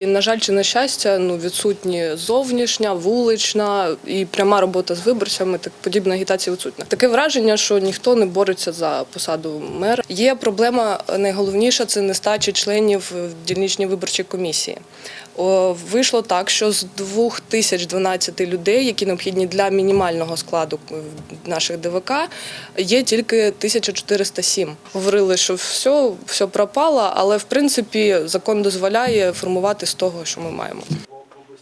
На жаль, чи на щастя, ну відсутні зовнішня, вулична і пряма робота з виборцями, так подібна агітація відсутня. Таке враження, що ніхто не бореться за посаду мера. Є проблема найголовніша це нестача членів в дільничній виборчій комісії. Вийшло так, що з 2012 людей, які необхідні для мінімального складу наших ДВК, є тільки 1407. Говорили, що все, все пропало, але в принципі закон дозволяє формувати з того, що ми маємо.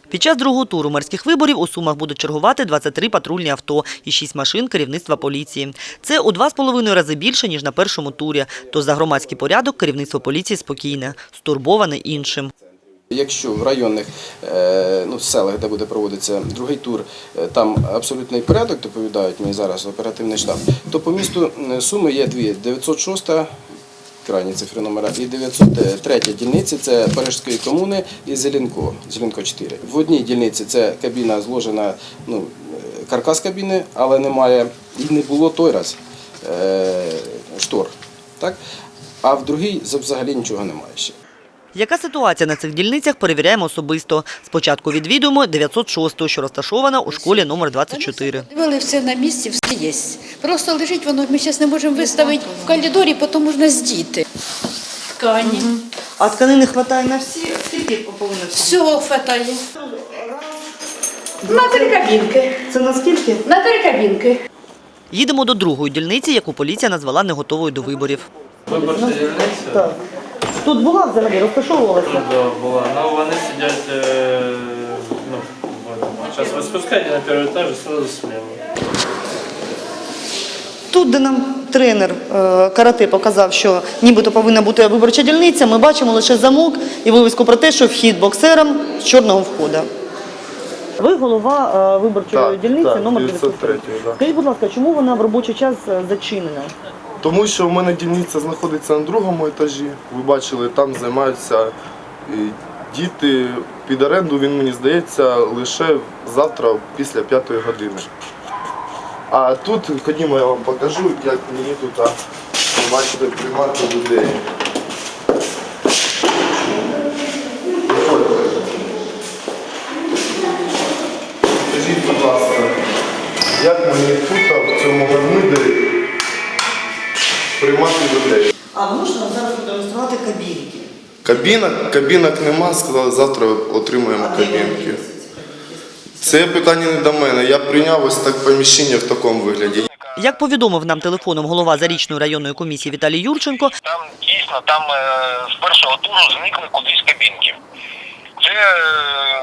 Під час другого туру мерських виборів у Сумах будуть чергувати 23 патрульні авто і 6 машин керівництва поліції. Це у два з половиною рази більше, ніж на першому турі. Тож за громадський порядок керівництво поліції спокійне, стурбоване іншим. Якщо в районних е, ну, селах, де буде проводитися другий тур, е, там абсолютний порядок, доповідають мені зараз оперативний штаб, то по місту е, Суми є дві 906 крайні цифри номера і 903 дільниці це Парижської комуни і Зеленко, Зеленко 4. В одній дільниці це кабіна зложена, ну, е, каркас кабіни, але немає, і не було той раз е, штор. Так? А в другій взагалі нічого немає ще. Яка ситуація на цих дільницях, перевіряємо особисто. Спочатку відвідуємо 906, що розташована у школі номер 24. Дивили все на місці, все є. Просто лежить воно, ми зараз не можемо виставити в коридорі, потім можна здіти. Ткані. А тканин не вистачає на всі? Скільки повинно? Всього хватає. На три кабінки. Це наскільки? На три кабінки. Їдемо до другої дільниці, яку поліція назвала неготовою до виборів. Виборча дільниця Тут була взагалі, розташовувалася. да, була. Ну, вони сидять, е, ну, зараз ви спускаєте на перший етаж і сразу слева. Тут, де нам тренер е, карате показав, що нібито повинна бути виборча дільниця, ми бачимо лише замок і вивіску про те, що вхід боксерам з чорного входу. Ви голова е, виборчої Так, дільниці так, номер 903, 903. да. Скажіть, будь ласка, чому вона в робочий час е, зачинена? Тому що в мене дільниця знаходиться на другому етажі. Ви бачили, там займаються е, діти під оренду. Він мені здається лише завтра після п'ятої години. А тут ходімо, я вам покажу, як мені тут бачите приймати людей. Скажіть, будь ласка, як мені тут в цьому гармидері приймати людей? А нам зараз продемонструвати кабінки? Кабінок, кабінок нема, сказали, завтра отримаємо кабінки. Це питання не до мене. Я прийняв ось так поміщення в такому вигляді. Як повідомив нам телефоном голова Зарічної районної комісії Віталій Юрченко, Там дійсно там е, з першого туру зникли кудись кабінки. Це е,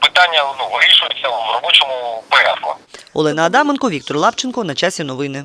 питання ну, вирішується в робочому порядку. Олена Адаменко, Віктор Лапченко. На часі новини.